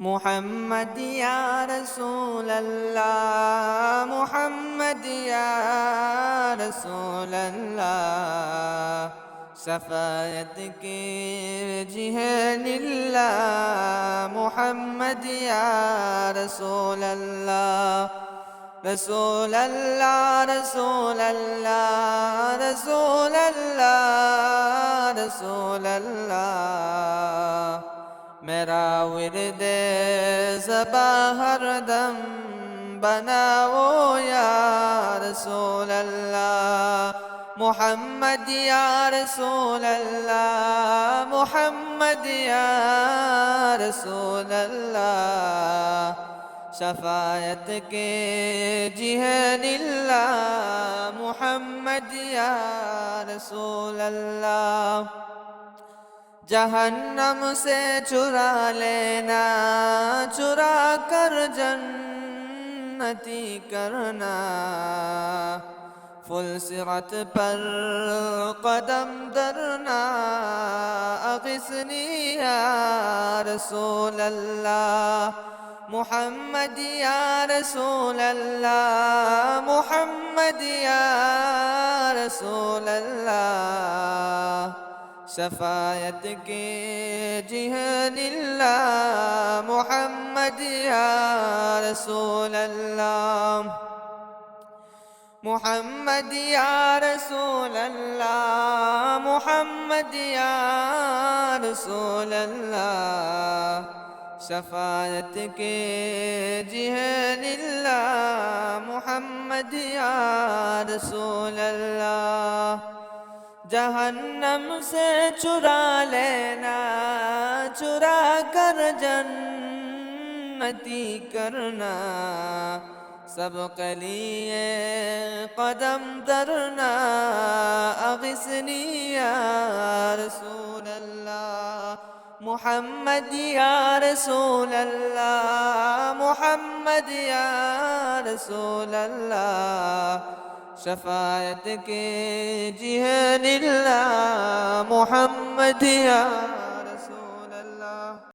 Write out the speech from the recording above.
محمد يا رسول الله محمد يا رسول الله. شفاعتك وجه لله محمد يا رسول الله. رسول الله رسول الله رسول الله رسول الله. मेरा विरद जबा हर दम बनाओ या रसूल अल्लाह मोहम्मद या रसूल अल्लाह मोहम्मद या रसूल अल्लाह शफायत के जिहनिल्ला मोहम्मद या रसूल अल्लाह जहन्नम से चुरा लेना चुरा कर जन्नती करना फुल सिरत पर कदम दरना अगिसनी या रसूल अल्लाह मोहम्मद या रसूल अल्लाह मोहम्मद या रसूल अल्लाह شفاعتك جهان الله محمد يا رسول الله. محمد يا رسول الله محمد يا رسول الله. شفاعتك جهان الله محمد يا رسول الله. जहन्नम से चुरा लेना चुरा कर जन्नती करना सब कलिए कदम दरना अगिसनी या रसूल अल्लाह मोहम्मद या रसूल अल्लाह मोहम्मद या रसूल अल्लाह شفاعتك جهان الله محمد يا